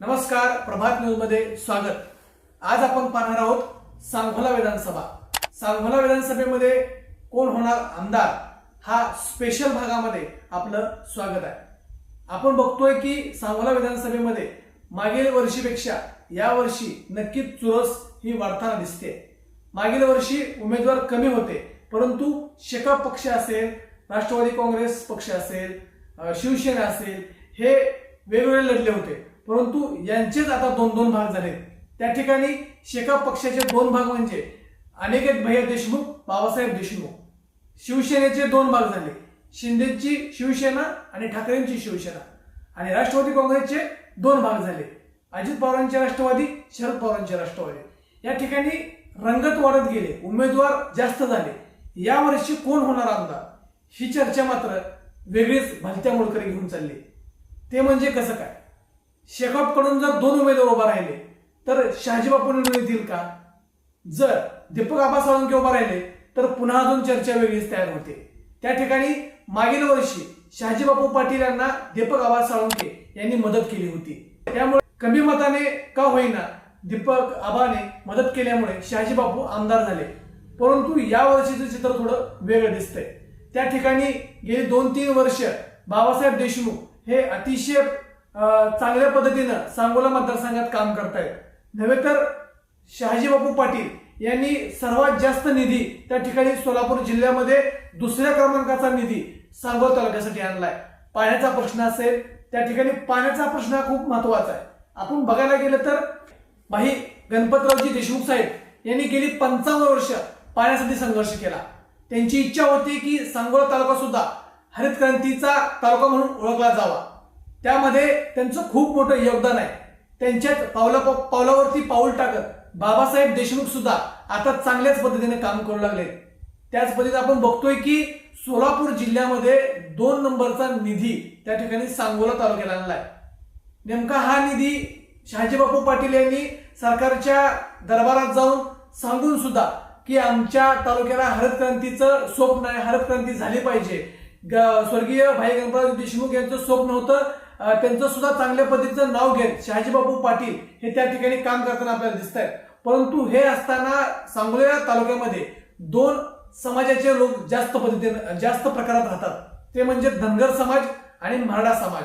नमस्कार प्रभात न्यूजमध्ये स्वागत. आज आपण पाहणार आहोत सांगोला विधानसभा. सांगोला विधानसभेमध्ये कोण होणार आमदार हा स्पेशल भागामध्ये आपलं स्वागत आहे. आपण बघतोय की सांगोला विधानसभेमध्ये मागील वर्षीपेक्षा या वर्षी नक्कीच चुरस ही वाढताना दिसते. मागील वर्षी उमेदवार कमी होते परंतु शेका पक्ष असेल राष्ट्रवादी काँग्रेस पक्ष असेल शिवसेना असेल हे वेगवेगळे लढले होते. परंतु यांचेच आता दोन दोन भाग झाले त्या ठिकाणी शेका पक्षाचे दोन भाग म्हणजे अनिकेत भैया देशमुख बाबासाहेब देशमुख. शिवसेनेचे दोन भाग झाले. शिंदेची शिवसेना आणि ठाकरेंची शिवसेना. आणि राष्ट्रवादी काँग्रेसचे दोन भाग झाले. अजित पवारांचे राष्ट्रवादी शरद पवारांचे राष्ट्रवादी. या ठिकाणी रंगत वाढत गेले. उमेदवार जास्त झाले. यावर्षी कोण होणार आमदार? ही चर्चा मात्र वेगळीच भलत्या मोडकरी घेऊन चालली. ते म्हणजे कसं काय? शेकापकडून जर दोन उमेदवार उभा राहिले तर शहाजी बापू निवडून येतील का? जर दीपक आबा साळुंके उभा राहिले तर पुन्हा अजून चर्चा वेगळीच तयार होते. त्या ठिकाणी मागील वर्षी शहाजी बापू पाटील यांना दीपक आबा साळुंके यांनी मदत केली होती. त्यामुळे कमी मताने का होईना दीपक आबाने मदत केल्यामुळे शहाजी बापू आमदार झाले. परंतु या वर्षीचं चित्र थोडं वेगळं दिसतंय. त्या ठिकाणी गेली दोन तीन वर्ष बाबासाहेब देशमुख हे अतिशय चांगल्या पद्धतीनं सांगोला मतदारसंघात काम करतायत. नव्हे तर शहाजीबापू पाटील यांनी सर्वात जास्त निधी त्या ठिकाणी सोलापूर जिल्ह्यामध्ये दुसऱ्या क्रमांकाचा निधी सांगोला तालुक्यासाठी आणलाय. पाण्याचा प्रश्न असेल त्या ठिकाणी पाण्याचा प्रश्न हा खूप महत्त्वाचा आहे. आपण बघायला गेलं तर भाई गणपतरावजी देशमुख साहेब यांनी गेली पंचावन्न वर्ष पाण्यासाठी संघर्ष केला. त्यांची इच्छा होती की सांगोला तालुका सुद्धा हरित क्रांतीचा तालुका म्हणून ओळखला जावा. त्यामध्ये त्यांचं खूप मोठं योगदान आहे. त्यांच्याच पावला पावलावरती पाऊल टाकत बाबासाहेब देशमुख सुद्धा आता चांगल्याच पद्धतीने काम करू लागले. त्याच पद्धतीने आपण बघतोय की सोलापूर जिल्ह्यामध्ये दोन नंबरचा निधी त्या ठिकाणी सांगोला तालुक्याला आणलाय. नेमका हा निधी शहाजीबापू पाटील यांनी सरकारच्या दरबारात जाऊन सांगून सुद्धा की आमच्या तालुक्याला हरत क्रांतीचं स्वप्न आहे हरत क्रांती झाली पाहिजे. स्वर्गीय भाई गणपतराव देशमुख यांचं स्वप्न होतं त्यांचं सुद्धा चांगल्या पद्धतीचं नाव घेत शहाजीबाबू पाटील हे त्या ठिकाणी काम करताना आपल्याला दिसत आहेत परंतु हे असताना सांगोला तालुक्यामध्ये दोन समाजाचे लोक जास्त पद्धतीने जास्त प्रकारात राहतात. ते म्हणजे धनगर समाज आणि मराठा समाज.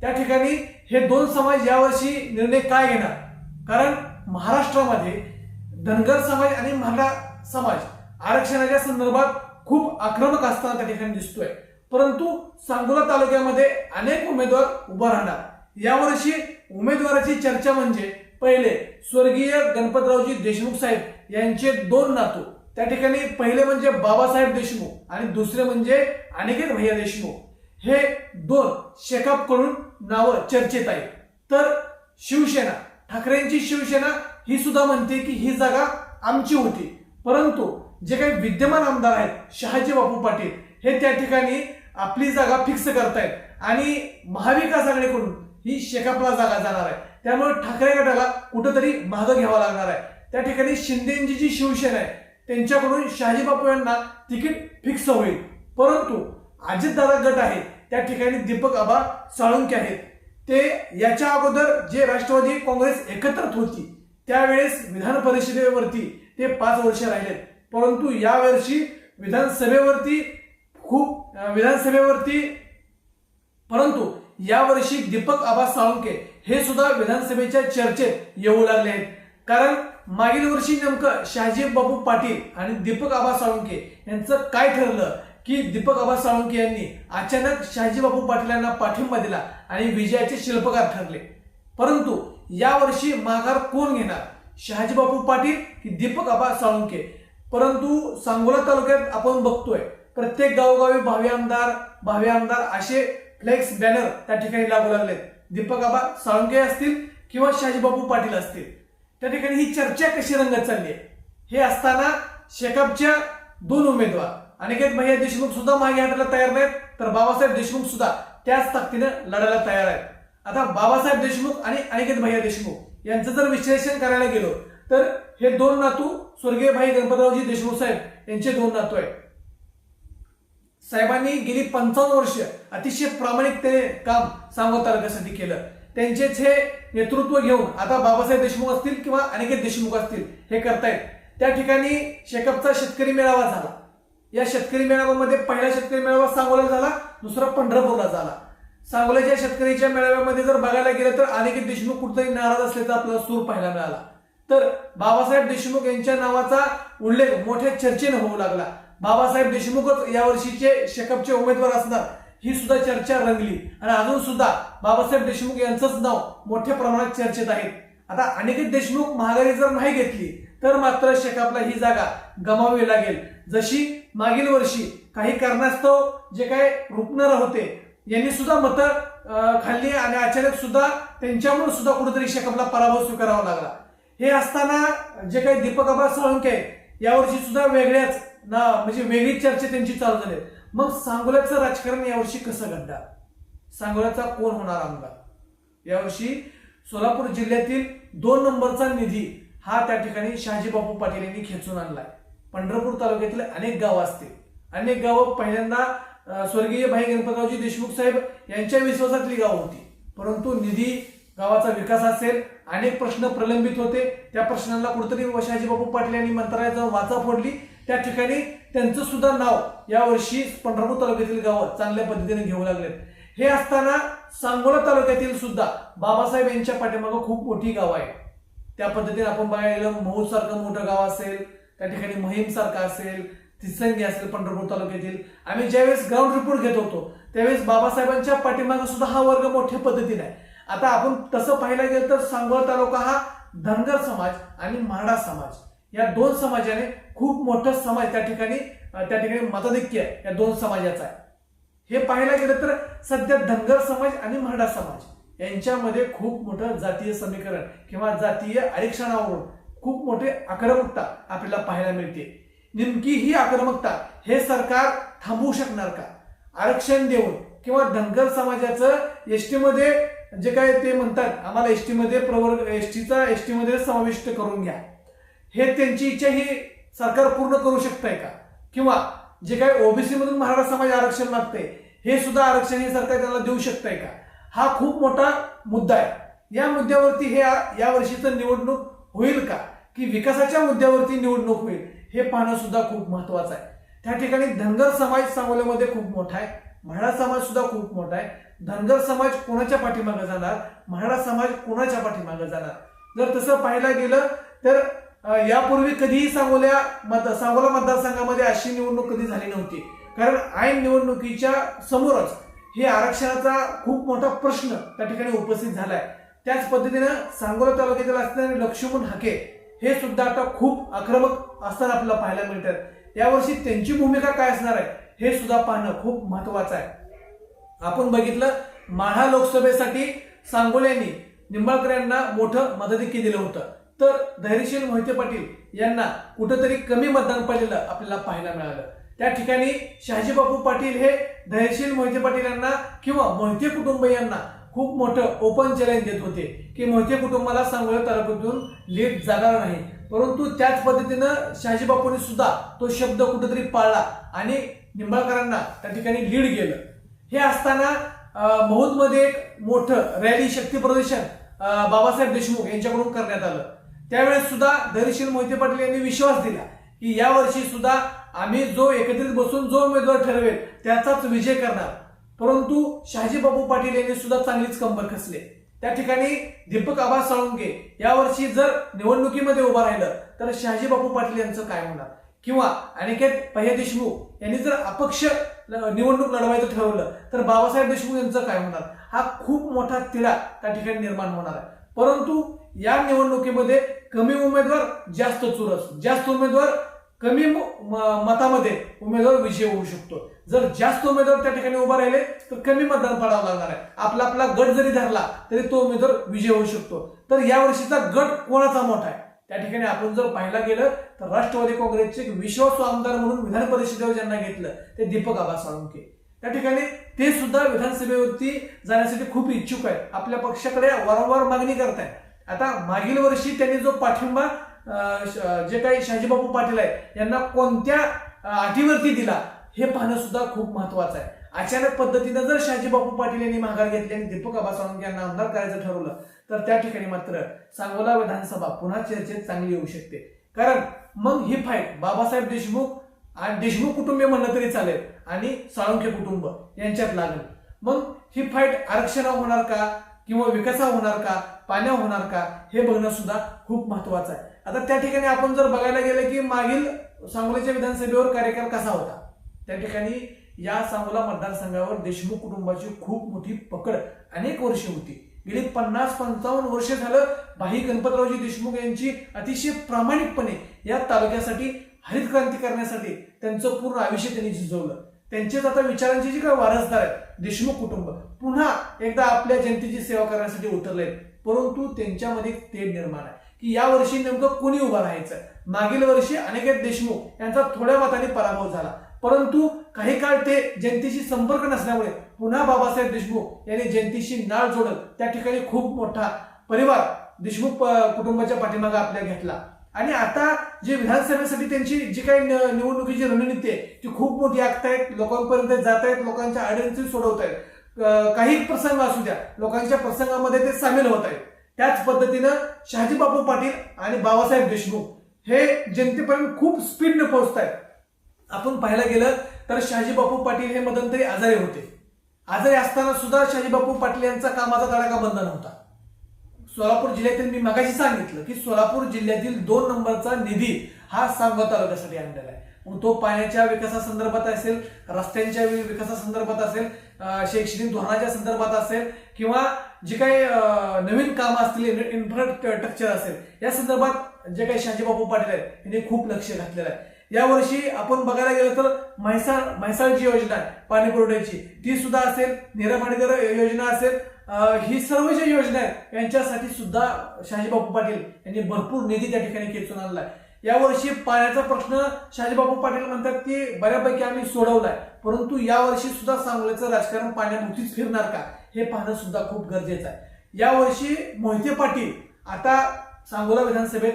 त्या ठिकाणी हे दोन समाज यावर्षी निर्णय काय घेणार? कारण महाराष्ट्रामध्ये धनगर समाज आणि मराठा समाज आरक्षणाच्या संदर्भात खूप आक्रमक असताना त्या ठिकाणी दिसतोय. परंतु सांगोला तालुक्यामध्ये अनेक उमेदवार उभा राहणार. यावर्षी उमेदवाराची चर्चा म्हणजे पहिले स्वर्गीय गणपतरावजी देशमुख साहेब यांचे दोन नातू. त्या ठिकाणी पहिले म्हणजे बाबासाहेब देशमुख आणि दुसरे म्हणजे अनिकेत भैया देशमुख. हे दोन शेकापकडून नावं चर्चेत आहेत. तर शिवसेना ठाकरेंची शिवसेना ही सुद्धा म्हणते की ही जागा आमची होती. परंतु जे काही विद्यमान आमदार आहेत शहाजी बापू पाटील हे त्या ठिकाणी आपली जागा फिक्स करतायत. आणि महाविकास आघाडीकडून ही शेकापला जागा जाणार आहे. त्यामुळे ठाकरे गटाला कुठंतरी मागं घ्यावा लागणार आहे. त्या ठिकाणी शिंदेची जी शिवसेना आहे. त्यांच्याकडून शहाजीबापू यांना तिकीट फिक्स होईल. परंतु अजितदादा गट आहे. त्या ठिकाणी दीपक आबा साळुंके आहेत. ते याच्या अगोदर जे राष्ट्रवादी काँग्रेस एकत्रित होती त्यावेळेस विधान परिषदेवरती ते पाच वर्ष राहिलेत. परंतु यावर्षी विधानसभेवरती खूप विधानसभेवरती परंतु यावर्षी दीपक आबा साळुंके हे सुद्धा विधानसभेच्या चर्चेत येऊ लागले आहेत. कारण मागील वर्षी नेमकं शहाजी बाबू पाटील आणि दीपक आबा साळुंके यांचं काय ठरलं की दीपक आबा साळुंके यांनी अचानक शहाजी बाबू पाटील यांना पाठिंबा दिला आणि विजयाचे शिल्पकार ठरले. परंतु यावर्षी माघार कोण घेणार? शहाजीबापू पाटील की दीपक आबा साळुंके? परंतु सांगोला तालुक्यात आपण बघतोय प्रत्येक गावोगावी भावी आमदार भावी आमदार असे फ्लेक्स बॅनर त्या ठिकाणी लागू लागलेत दीपक आबा साळुंके असतील किंवा शाजीबाबू पाटील असतील. त्या ठिकाणी ही चर्चा कशी रंगत चालली आहे? हे असताना शेकापच्या दोन उमेदवार अनिकेत भैया देशमुख सुद्धा मागे हटायला तयार नाहीत तर बाबासाहेब देशमुख सुद्धा त्याच ताकदीनं लढायला तयार आहेत. आता बाबासाहेब देशमुख आणि अनिकेत भैया देशमुख यांचं जर विश्लेषण करायला गेलो तर हे दोन नातू स्वर्गीय भाई गणपतरावजी देशमुख साहेब यांचे दोन नातू आहेत. साहेबांनी गेली पंचावन्न वर्ष अतिशय प्रामाणिकतेने काम सांगोला तालुक्यासाठी केलं. त्यांचेच हे नेतृत्व घेऊन आता बाबासाहेब देशमुख असतील किंवा अनिकेत देशमुख असतील हे करतायत. त्या ठिकाणी शेकअपचा शेतकरी मेळावा झाला. या शेतकरी मेळाव्यामध्ये पहिला शेतकरी मेळावा सांगोला झाला दुसरा पंढरपूरला झाला. सांगोल्याच्या शेतकरीच्या मेळाव्यामध्ये जर बघायला गेलं तर अनिकेत देशमुख कुठेतरी नाराज असल्याचा आपल्याला सूर पाहायला मिळाला. तर बाबासाहेब देशमुख यांच्या नावाचा उल्लेख मोठ्या चर्चेनं होऊ लागला. बाबासाहेब देशमुखच यावर्षीचे शेकअपचे उमेदवार असणार ही सुद्धा चर्चा रंगली. आणि अजून सुद्धा बाबासाहेब देशमुख यांचंच नाव मोठ्या प्रमाणात चर्चेत आहे. आता अनिकेत देशमुख महागारी जर नाही घेतली तर मात्र शेकापला ही जागा गमावी लागेल. जशी मागील वर्षी काही कारणास्तव जे काय रुपणार होते यांनी सुद्धा मतं खाल्ली आणि अचानक सुद्धा त्यांच्यामुळे सुद्धा कुठेतरी शेकापला पराभव स्वीकारावा लागला. हे असताना जे काही दीपक आबा साळुंके यावर्षी सुद्धा वेगळ्याच ना म्हणजे वेगळी चर्चा त्यांची चालू झाली. मग सांगोल्याचं राजकारण यावर्षी कसं घडणार सांगोल्याचा कोण होणार आमदार? यावर्षी सोलापूर जिल्ह्यातील दोन नंबरचा निधी हा त्या ठिकाणी शहाजी बापू पाटील यांनी खेचून आणलाय. पंढरपूर तालुक्यातील अनेक गावं असतील. अनेक गावं पहिल्यांदा स्वर्गीय भाई गणपतरावजी देशमुख साहेब यांच्या विश्वासातली गावं होती. परंतु निधी गावाचा विकास असेल अनेक प्रश्न प्रलंबित होते. त्या प्रश्नांना कुठेतरी शहाजी बापू पाटील यांनी मंत्रालयात जाऊन वाचा फोडली. त्या ठिकाणी त्यांचं सुद्धा नाव यावर्षी पंढरपूर तालुक्यातील गावं चांगल्या पद्धतीने घेऊ लागलेत. हे असताना सांगोला तालुक्यातील सुद्धा बाबासाहेब यांच्या पाठीमागं खूप मोठी गावं आहे. त्या पद्धतीने आपण बघायला गेलं सारखं मोठं गाव असेल त्या ठिकाणी महिम सारखं असेल तिसंगी असेल पंढरपूर तालुक्यातील. आम्ही ज्यावेळेस ग्राउंड रिपोर्ट घेत होतो त्यावेळेस बाबासाहेबांच्या पाठीमागं सुद्धा हा वर्ग मोठ्या पद्धतीने आहे. आता आपण तसं पाहायला गेलं तर सांगोला तालुका हा धनगर समाज आणि म्हाडा समाज. या दोन समाजाने खूप मोठं समाज त्या ठिकाणी त्या ठिकाणी मताधिक्य या दोन समाजाचा आहे. हे पाहायला गेलं तर सध्या धनगर समाज आणि मराठा समाज यांच्यामध्ये खूप मोठं जातीय समीकरण किंवा जातीय आरक्षणावरून खूप मोठी आक्रमकता आपल्याला पाहायला मिळते. नेमकी ही आक्रमकता हे सरकार थांबवू शकणार का? आरक्षण देऊन किंवा धनगर समाजाचं एसटी मध्ये जे काय ते म्हणतात आम्हाला एसटीमध्ये प्रवर्ग एसटीचा एसटीमध्ये समाविष्ट करून घ्या. हे त्यांची इच्छा ही सरकार पूर्ण करू शकतंय का? किंवा जे काही ओबीसी मधून मराठा समाज आरक्षण मागते हे सुद्धा आरक्षण हे सरकार त्यांना देऊ शकतंय का? हा खूप मोठा मुद्दा आहे. या मुद्द्यावरती हे या- वर्षीचं निवडणूक होईल का? की विकासाच्या मुद्द्यावरती निवडणूक होईल हे पाहणं सुद्धा खूप महत्वाचं आहे. त्या ठिकाणी धनगर समाज सांगोल्यामध्ये खूप मोठा आहे. म्हाडा समाज सुद्धा खूप मोठा आहे. धनगर समाज कोणाच्या पाठीमागे जाणार? म्हाडा समाज कोणाच्या पाठीमागे जाणार? जर तसं पाहायला गेलं तर यापूर्वी कधीही सांगोल्या मत सांगोला मतदारसंघामध्ये अशी निवडणूक कधी झाली नव्हती. कारण ऐन निवडणुकीच्या समोरच हे आरक्षणाचा खूप मोठा प्रश्न त्या ठिकाणी उपस्थित झालाय. त्याच पद्धतीनं सांगोला तालुक्यातील असणारे लक्ष्मण हाके हे सुद्धा आता खूप आक्रमक असताना आपल्याला पाहायला मिळतात. यावर्षी त्यांची भूमिका काय असणार आहे हे सुद्धा पाहणं खूप महत्वाचं आहे. आपण बघितलं माढा लोकसभेसाठी सांगोल्यांनी निंबाळकर यांना मोठं मदतिकी दिलं होतं. तर धैर्यशील मोहिते पाटील यांना कुठंतरी कमी मतदान पडलेलं आपल्याला पाहायला मिळालं. त्या ठिकाणी शहाजीबापू पाटील हे धैर्यशील मोहिते पाटील यांना किंवा मोहिते कुटुंबियांना खूप मोठं ओपन चॅलेंज देत होते की मोहिते कुटुंबाला सांगोला तालुक्यातून लीड जाणार नाही. परंतु त्याच पद्धतीनं शहाजीबापूंनी सुद्धा तो शब्द कुठेतरी पाळला आणि निंबाळकरांना त्या ठिकाणी लीड गेलं हे असताना महूदमध्ये एक मोठं रॅली शक्ती प्रदर्शन बाबासाहेब देशमुख यांच्याकडून करण्यात आलं. त्यावेळेस सुद्धा धैर्यशील मोहिते पाटील यांनी विश्वास दिला की यावर्षी सुद्धा आम्ही जो एकत्रित बसून जो उमेदवार ठरवेल त्याचाच विजय करणार. परंतु शहाजीबाबू पाटील यांनी सुद्धा चांगलीच कंबर खसले. त्या ठिकाणी दीपक आबा साळुंके यावर्षी जर निवडणुकीमध्ये उभा राहिलं तर शहाजी बापू पाटील यांचं काय होणार? किंवा अनिकेत पह्या देशमुख यांनी जर अपक्ष निवडणूक लढवायचं ठरवलं तर बाबासाहेब देशमुख यांचं काय होणार? हा खूप मोठा तिढा त्या ठिकाणी निर्माण होणार आहे. परंतु या निवडणुकीमध्ये कमी उमेदवार जास्त चुरस. जास्त उमेदवार कमी मतामध्ये उमेदवार विजय होऊ शकतो. जर जास्त उमेदवार त्या ठिकाणी उभा राहिले तर कमी मतदान पडावं लागणार आहे. आपला आपला गट जरी धरला तरी तो उमेदवार विजय होऊ शकतो. तर या वर्षीचा गट कोणाचा मोठा आहे? त्या ठिकाणी आपण जर पाहायला गेलं तर राष्ट्रवादी काँग्रेसचे एक विश्वासू आमदार म्हणून विधान परिषदेवर ज्यांना घेतलं ते दीपक आबा साळुंके त्या ठिकाणी ते सुद्धा विधानसभेवरती जाण्यासाठी खूप इच्छुक आहे आपल्या पक्षाकडे वारंवार मागणी करतायत. आता मागील वर्षी त्यांनी जो पाठिंबा जे काही शहाजीबापू पाटील आहे यांना कोणत्या अटीवरती दिला हे पाहणं सुद्धा खूप महत्वाचं आहे. अचानक पद्धतीनं जर शहाजीबापू पाटील यांनी माघार घेतली आणि दीपक आबा सावंत यांना आमदार करायचं ठरवलं तर त्या ठिकाणी मात्र सांगोला विधानसभा पुन्हा चर्चेत चांगली येऊ शकते. कारण मग ही फाईट बाबासाहेब देशमुख आणि देशमुख कुटुंबीय म्हणलं तरी चालेल आणि साळुंखे कुटुंब यांच्यात लागेल. मग ही फाईट आरक्षणावर होणार का? किंवा विकासावर होणार का? पाण्या होणार का? हे बघणं सुद्धा खूप महत्वाचं आहे. आता त्या ठिकाणी आपण जर बघायला गेलं की मागील सांगोल्याच्या विधानसभेवर कार्यकाल कसा होता? त्या ठिकाणी या सांगोला मतदारसंघावर देशमुख कुटुंबाची खूप मोठी पकड अनेक वर्षे होती. गेली पन्नास पंचावन्न वर्ष झालं भाई गणपतरावजी देशमुख यांची अतिशय प्रामाणिकपणे या तालुक्यासाठी हरित क्रांती करण्यासाठी त्यांचं पूर्ण आयुष्य त्यांनी झिजवलं. त्यांचेच आता विचारांची जी काही वारसदार आहेत देशमुख कुटुंब पुन्हा एकदा आपल्या जनतेची सेवा करण्यासाठी उतरले परंतु त्यांच्यामध्ये एक तेढ निर्माण आहे की या वर्षी नेमकं कोणी उभं राहायचं? मागील वर्षी अनेक देशमुख यांचा थोड्या मताने पराभव झाला. परंतु काही काळ ते जनतेशी संपर्क नसल्यामुळे पुन्हा बाबासाहेब देशमुख यांनी जनतेशी नाळ जोडत त्या ठिकाणी खूप मोठा परिवार देशमुख कुटुंबाच्या पाठीमागे आपल्या घेतला. आणि आता जे विधानसभेसाठी त्यांची जी काही निवडणुकीची रणनीती आहे ती खूप मोठी आखतायत लोकांपर्यंत जात आहेत लोकांच्या अडचणी सोडवत आहेत काही प्रसंग असू द्या लोकांच्या प्रसंगामध्ये ते सामील होत आहेत त्याच पद्धतीनं शहाजीबापू पाटील आणि बाबासाहेब देशमुख हे जनतेपर्यंत खूप स्पीडने पोहोचत आहेत आपण पाहायला गेलं तर शहाजीबापू पाटील हे मध्यंतरी आजारी होते. आजारी असताना सुद्धा शहाजीबापू पाटील यांचा कामाचा तडाखा बंद नव्हता. सोलापूर जिल्ह्यातील मी मगाशी सांगितलं की सोलापूर जिल्ह्यातील दोन नंबरचा निधी हा सांगोला तालुक्यासाठी आणलेला आहे. मग तो पाण्याच्या विकासासंदर्भात असेल रस्त्यांच्या विकासासंदर्भात असेल शैक्षणिक धोरणाच्या संदर्भात असेल किंवा जे काही नवीन कामं असतील इन्फ्रास्ट्रक्चर असेल या संदर्भात जे काही शहाजीबापू पाटील आहेत यांनी खूप लक्ष घातलेलं आहे. यावर्षी आपण बघायला गेलं तर म्हैसाळ म्हैसाळची योजना आहे पाणी पुरवठ्याची ती सुद्धा असेल नीरा योजना असेल ही सर्व ज्या योजना आहेत यांच्यासाठी सुद्धा शहाजीबापू पाटील यांनी भरपूर निधी त्या ठिकाणी खेचून आहे यावर्षी पाण्याचा प्रश्न शहाजीबापू पाटील म्हणतात की बऱ्यापैकी आम्ही सोडवलाय. परंतु यावर्षी सुद्धा सांगोल्याचं राजकारण पाण्याभोवतीच फिरणार का? हे पाहणं सुद्धा खूप गरजेचं आहे. यावर्षी मोहिते पाटील आता सांगोला विधानसभेत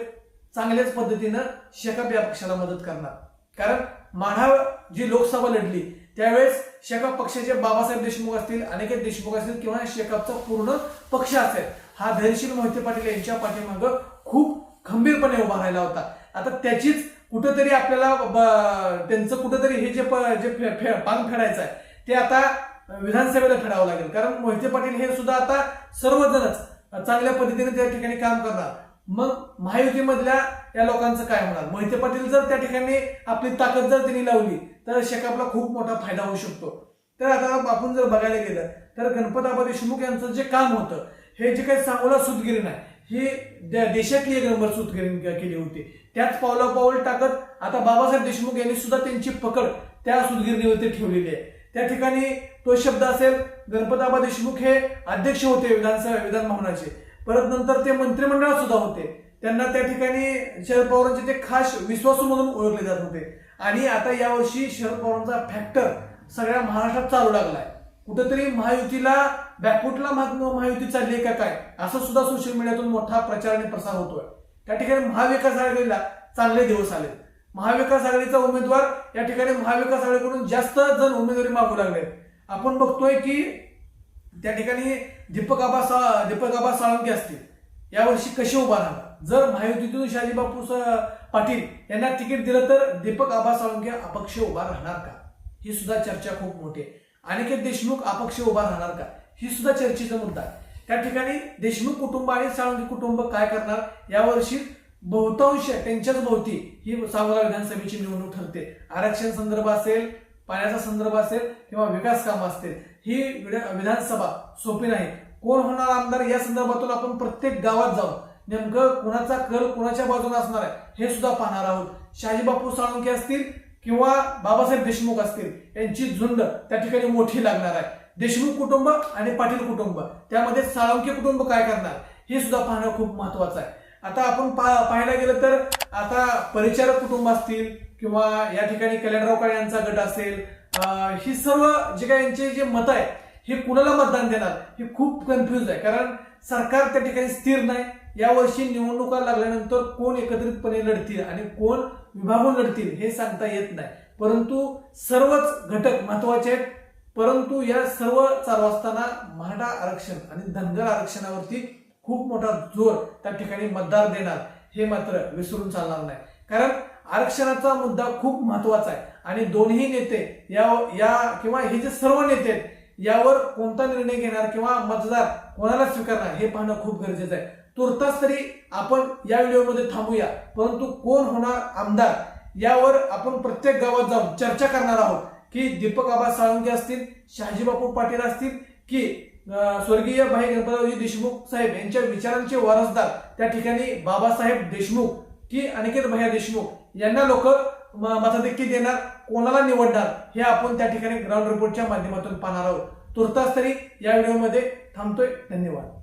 चांगल्याच पद्धतीनं शेकाप या पक्षाला मदत करणार. कारण माढा जी लोकसभा लढली त्यावेळेस शेकाप पक्षाचे बाबासाहेब देशमुख असतील अनेक देशमुख असतील किंवा शेकापचा पूर्ण पक्ष असेल हा धैर्यशील मोहिते पाटील यांच्या पाठीमागं खूप खंबीरपणे उभा राहिला होता. आता त्याचीच कुठंतरी आपल्याला ब- त्यांचं कुठंतरी हे जे प- जे फे- फे- पान फेडायचं आहे ते आता विधानसभेला फेडावं लागेल. कारण मोहिते पाटील हे सुद्धा आता सर्वजणच चांगल्या पद्धतीने त्या ठिकाणी काम करणार. मग महायुतीमधल्या या लोकांचं काय होणार? मोहिते पाटील जर त्या ठिकाणी आपली ताकद जर त्यांनी लावली तर शेकापला खूप मोठा फायदा होऊ शकतो. तर आता आपण जर बघायला गेलं तर गणपताबा देशमुख यांचं जे काम होतं हे जे काही सांगोला सुतगिरी नाही ही देशातली एक नंबर सुतगिरी केली होती. त्याच पावला पाऊल टाकत आता बाबासाहेब देशमुख यांनी सुद्धा त्यांची पकड त्या सुतगिरणीवरती ठेवलेली आहे. त्या ठिकाणी तो शब्द असेल गणपताबा देशमुख हे अध्यक्ष होते विधानसभा विधान भवनाचे. परत नंतर ते मंत्रिमंडळात सुद्धा होते. त्यांना त्या ठिकाणी शरद पवारांचे ते खास विश्वासू म्हणून ओळखले जात होते. आणि आता यावर्षी शरद पवारांचा फॅक्टर सगळ्या महाराष्ट्रात चालू लागलाय. कुठेतरी महायुतीला बॅकफुटला महायुती चालली आहे का काय? असं सुद्धा सोशल मीडियातून मोठा प्रचार आणि प्रसार होतोय. त्या ठिकाणी महाविकास आघाडीला चांगले दिवस आले महाविकास आघाडीचा उमेदवार या ठिकाणी महाविकास आघाडीकडून जास्त जण उमेदवारी मागू लागले आपण बघतोय की त्या ठिकाणी दीपक आबा सा दीपक आबा साळुंके असतील. यावर्षी कसे उभा राहणार? जर महायुतीतून शहाजी बापू पाटील यांना तिकीट दिलं तर दीपक आबा साळुंके अपक्ष उभा राहणार का? ही सुद्धा चर्चा खूप मोठी आहे. अनिकेत देशमुख अपक्ष उभा राहणार का? ही सुद्धा चर्चेचा मुद्दा आहे. त्या ठिकाणी देशमुख कुटुंब आणि साळुंके कुटुंब काय करणार? यावर्षी बहुतांश त्यांच्याच भोवती ही सावरा विधानसभेची निवडणूक ठरते. आरक्षण संदर्भ असेल पाण्याचा संदर्भ असेल किंवा विकास कामं असतील ही विधानसभा सोपी नाही. कोण होणार आमदार? या संदर्भातून आपण प्रत्येक गावात जाऊन नेमकं कुणाचा कल कुणाच्या बाजूने असणार आहे हे सुद्धा पाहणार आहोत. शहाजी बापू साळुंके असतील किंवा बाबासाहेब देशमुख असतील यांची झुंड त्या ठिकाणी मोठी लागणार आहे. देशमुख कुटुंब आणि पाटील कुटुंब त्यामध्ये साळुंके कुटुंब काय करणार हे सुद्धा पाहणं खूप महत्वाचं आहे. आता आपण पा- पाहायला गेलं तर आता परिचारक कुटुंब असतील किंवा या ठिकाणी कल्याणराव काळे यांचा गट असेल ही सर्व जे काय यांचे जे मत आहे हे कुणाला मतदान देणार हे खूप कन्फ्युज आहे. कारण सरकार त्या ठिकाणी स्थिर नाही. यावर्षी निवडणुका लागल्यानंतर कोण एकत्रितपणे लढतील आणि कोण विभागून लढतील हे सांगता येत नाही. परंतु सर्वच घटक महत्त्वाचे आहेत. परंतु या सर्व चालू असताना मराठा आरक्षण आणि धनगर आरक्षणावरती खूप मोठा जोर त्या ठिकाणी मतदार देणार हे मात्र विसरून चालणार नाही. कारण आरक्षणाचा मुद्दा खूप महत्त्वाचा आहे आणि दोन्ही नेते या या किंवा हे जे सर्व नेते आहेत यावर कोणता निर्णय घेणार किंवा मतदार कोणाला स्वीकारणार हे पाहणं खूप गरजेचं आहे. तुर्तास तरी आपण या व्हिडिओमध्ये थांबूया परंतु कोण होणार आमदार यावर आपण प्रत्येक गावात जाऊन चर्चा करणार आहोत. की दीपक आबा साळुंके असतील शहाजीबापू पाटील असतील की स्वर्गीय भाई गणपतरावजी देशमुख साहेब यांच्या विचारांचे वारसदार त्या ठिकाणी बाबासाहेब देशमुख की अनिकेत भैया देशमुख यांना लोक मताधिक्य देणार कोणाला निवडणार हे आपण त्या ठिकाणी ग्राउंड रिपोर्टच्या माध्यमातून पाहणार आहोत. तुर्तास तरी या व्हिडिओमध्ये थांबतोय. धन्यवाद.